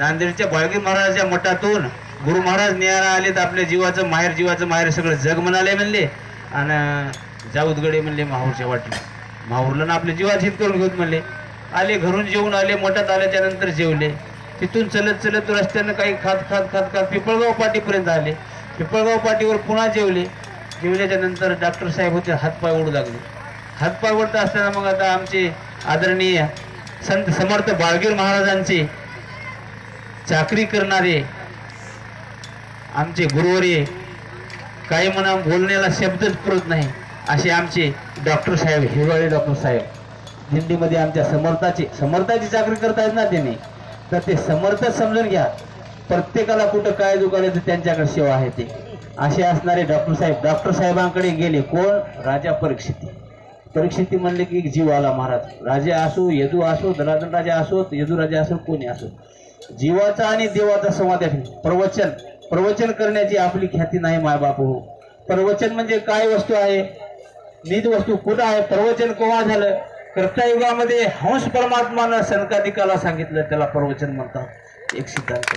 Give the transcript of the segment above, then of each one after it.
नांदेडच्या बाळगी महाराजाच्या मठातून गुरु महाराज न्यायला आले तर आपल्या जीवाचं माहेर जीवाचं माहेर सगळं जग म्हणाले म्हणले. आणि जाऊदगडे म्हणले माहूरच्या वाटले. माहूरला ना आपल्या जीवात हित करून घेऊत म्हणले. आले घरून जेवून आले मठात आल्याच्यानंतर जेवले. तिथून चलत चलत रस्त्यानं काही खात खात खात खात पिपळगाव पाटीपर्यंत आले. पिपळगाव पाटीवर पुन्हा जेवले. जेवल्याच्या नंतर डॉक्टर साहेब होते हातपाय ओढू लागले. हातपाय ओढता असताना मग आता आमचे आदरणीय संत समर्थ बाळगीर महाराजांचे चाकरी करणारे आमचे गुरुवरे काही म्हणा बोलण्याला शब्दच पुरत नाही असे आमचे डॉक्टर साहेब हिवाळे डॉक्टर साहेब. दिंडीमध्ये आमच्या समर्थाची समर्थाची चाकरी करतायत ना त्यांनी? तर ते समर्थ समजून घ्या. प्रत्येकाला कुठं काय दुखायला तर त्यांच्याकडे सेवा आहे ते. असे असणारे डॉक्टर साहेब डॉक्टर साहेबांकडे गेले कोण? राजा परीक्षिती. परीक्षिती म्हणले की जीव आला महाराज. राजा असो यदू असो दलादन राजा असो यदू राजा असो कोणी असो. जीवाचा आणि देवाचा संवाद आहे. प्रवचन. प्रवचन करण्याची आपली ख्याती नाही मायबाप. हो प्रवचन म्हणजे काय वस्तू आहे? नीत वस्तू कुठं आहे? प्रवचन केव्हा झालं? कर्तायुगामध्ये हंस परमात्मानं सनकादिकाला सांगितलं त्याला प्रवचन म्हणतात. एक सिद्धांत.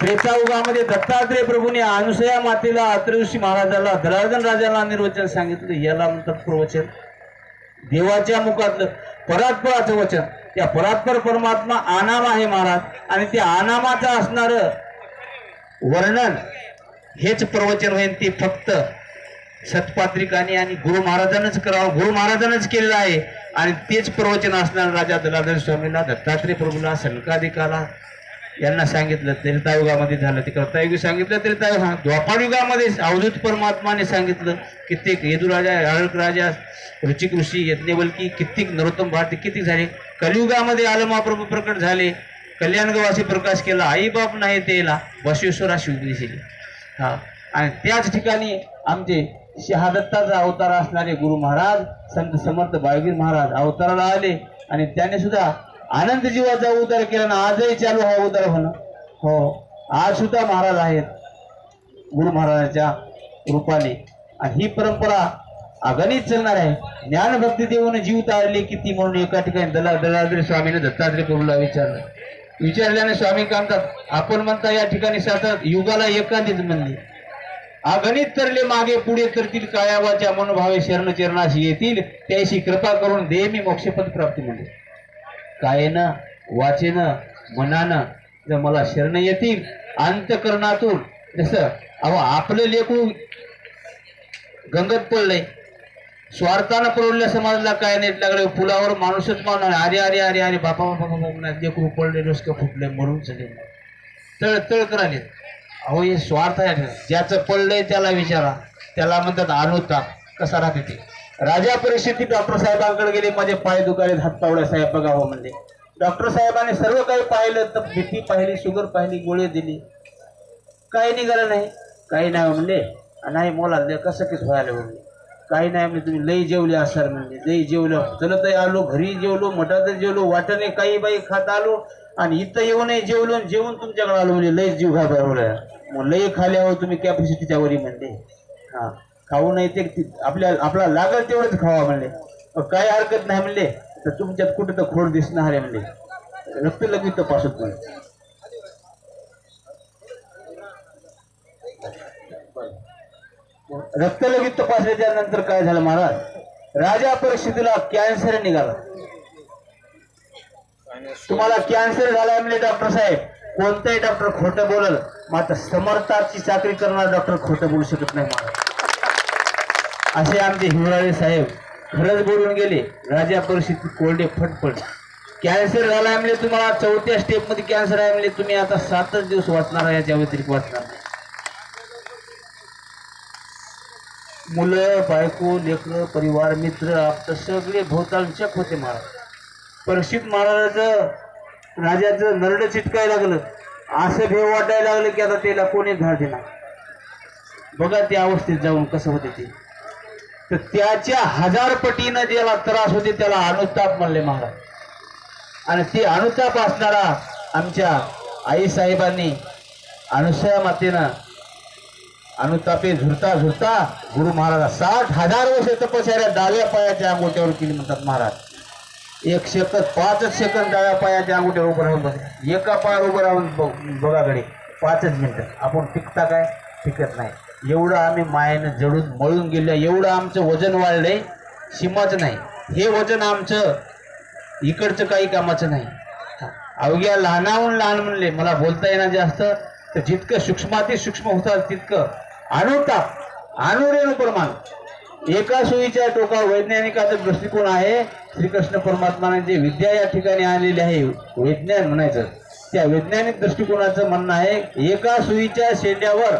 त्रेतायुगामध्ये दत्तात्रय प्रभूने अनुसया मातेला अत्रऋषी महाराजाला दलार्दन राजाला निर्वचन सांगितलं. याला म्हणतात प्रवचन. देवाच्या मुखातलं परात्पराचं वचन. त्या परात्पर परमात्मा आनाम आहे महाराज. आणि ते आनामाचं असणारं वर्णन हेच प्रवचन होईल ते फक्त सतपात्रिकाने आणि गुरु महाराजांनाच करावं. गुरु महाराजांनाच केलेलं आहे. आणि तेच प्रवचन असणार राजा दलाधर स्वामीला दत्तात्रय प्रभूला सनकादिकाला यांना सांगितलं त्रेतायुगामध्ये झालं ते कर्तायुगी सांगितलं त्रेतायुग हा द्वापारयुगामध्ये अवधूत परमात्माने सांगितलं कित्येक यदुराजा आळक राजा रुचिक ऋषी यज्ञवल्की कित्येक नरोत्तम भारती किती झाले. कलियुगामध्ये आलं महाप्रभू प्रकट झाले. कल्याणगवासी प्रकाश केला. आई बाप नाही तेला. बसवेश्वरा शिवदेशीले हा. आणि त्याच ठिकाणी आमचे शहादत्ताचा अवतार असणारे गुरु महाराज संत समर्थ बाळगीर महाराज अवताराला आले. आणि त्याने सुद्धा आनंद जीवाचा उदर केला ना आजही चालू हा उदर होणं. हो आज सुद्धा महाराज आहेत. गुरु महाराजांच्या रूपाने. आणि ही परंपरा अगणित चालणार आहे. ज्ञानभक्ती देऊन जीव तारले किती म्हणून एका ठिकाणी दला दलाद्री स्वामीने दत्तात्रय प्रभूला विचारलं. विचारल्याने स्वामी काय म्हणतात आपण म्हणता या ठिकाणी सातात युगाला एकांतीच म्हणले. अगणित तरले मागे पुढे तरतील कायावाच्या मनोभावे शरण चरणाशी येतील त्याशी कृपा करून देहमी मोक्षपद प्राप्ती म्हणजे कायेनं वाचेनं मनानं जर मला शरण येतील अंतकरणातून जसं अहो आपलं लेखू गंगत पडलंय. स्वार्थानं पडवल्या समाजाला काय नाही लागलं पुलावर माणूसच मानणार अरे अरे अरे अरे बापा बापा बापा म्हणणार लेकरू पडले डोसकं फुटले मरून चले तळ तळ कराले अहो हे स्वार्थ आहे. ज्याचं पडलंय त्याला विचारा. त्याला म्हणतात अनुताप कसा राहते ते? राजा परिस्थिती डॉक्टर साहेबांकडे गेले माझे पाय दुखाले हात पावड्या साहेब बघा हो म्हणले. डॉक्टर साहेबांनी सर्व काही पाहिलं तर भीती पाहिली शुगर पाहिली गोळी दिली. काही निघालं नाही. काही नाही म्हणले. नाही मोला कसं किस व्हायला म्हणले. काही नाही म्हणजे तुम्ही लई जेवले असाल म्हणजे लई जेवलं. चलत आलो घरी जेवलो मठात जेवलो वाटणे काही बाई खात आलो आणि इथं येऊनही जेवलो जेवून तुमच्याकडे आलो म्हणजे लई जीव घा मग लई खाल्यावर तुम्ही कॅपॅसिटीच्या वरी म्हणले. हा. खाऊ नाही ते आपल्या आपला लागल तेवढंच खावा म्हणले. काय काही हरकत नाही म्हणले तर तुमच्यात कुठं तर खोड दिसणार आहे म्हणले. रक्त लगेच तपासत म्हणले रक्त लगेच तपासल्याच्या नंतर काय झालं महाराज? राजा परिस्थितीला कॅन्सर निघाला. तुम्हाला कॅन्सर झालाय म्हणजे डॉक्टर साहेब. कोणताही डॉक्टर खोटं बोलल. मात्र समर्थाची चाकरी करणारा डॉक्टर खोटं बोलू शकत नाही महाराज. असे आमचे हिवराळे साहेब खरंच बोलून गेले राजा परिस्थिती कोरडे फटफट. कॅन्सर झाला म्हणजे तुम्हाला चौथ्या स्टेपमध्ये कॅन्सर आहे म्हणजे तुम्ही आता सातच दिवस वाचणार आहे याच्या व्यतिरिक्त वाचणार नाही. मुलं बायको लेकरं परिवार मित्र आप्त सगळे भोवतालचक होते महाराज. परीक्षित महाराजाचं राजाचं नरड चिटकाय लागलं. असं भेव वाटायला लागलं की आता त्याला कोणी धार देणार? बघा त्या अवस्थेत जाऊन कसं होते ते. तर त्याच्या हजार पटीनं ज्याला त्रास होते त्याला अनुताप म्हणले महाराज. आणि ती अनुताप असणारा आमच्या आई साहेबांनी अनुसया मातेनं अनुतापे झुरता झुरता गुरु महाराज साठ हजार वर्ष तपश्चर्या डाव्या पायाच्या अंगोट्यावर केली म्हणतात महाराज. एक सेकंद पाचच सेकंद डाव्या पायाच्या अंगोट्यावर उभं राहून बघ एका पायावर उभं राहून बघ- बघा घडे पाचच मिनिटं. आपण टिकता काय? टिकत नाही. एवढं आम्ही मायेनं जडून मळून गेलो एवढं आमचं वजन वाढलंय सीमाचं नाही. हे वजन आमचं इकडचं काही कामाचं नाही. अवघ्या लहानाहून लहान म्हणले मला बोलता येणार जास्त तर जितकं सूक्ष्माती सूक्ष्म होतात तितकं अनुताप अणुरेणू प्रमाण. एका सुईच्या टोकावर वैज्ञानिकाचा दृष्टिकोन आहे श्रीकृष्ण परमात्माने जे विद्या या ठिकाणी आणलेली आहे विज्ञान म्हणायचं त्या वैज्ञानिक दृष्टिकोनाचं म्हणणं आहे एका सुईच्या शेंड्यावर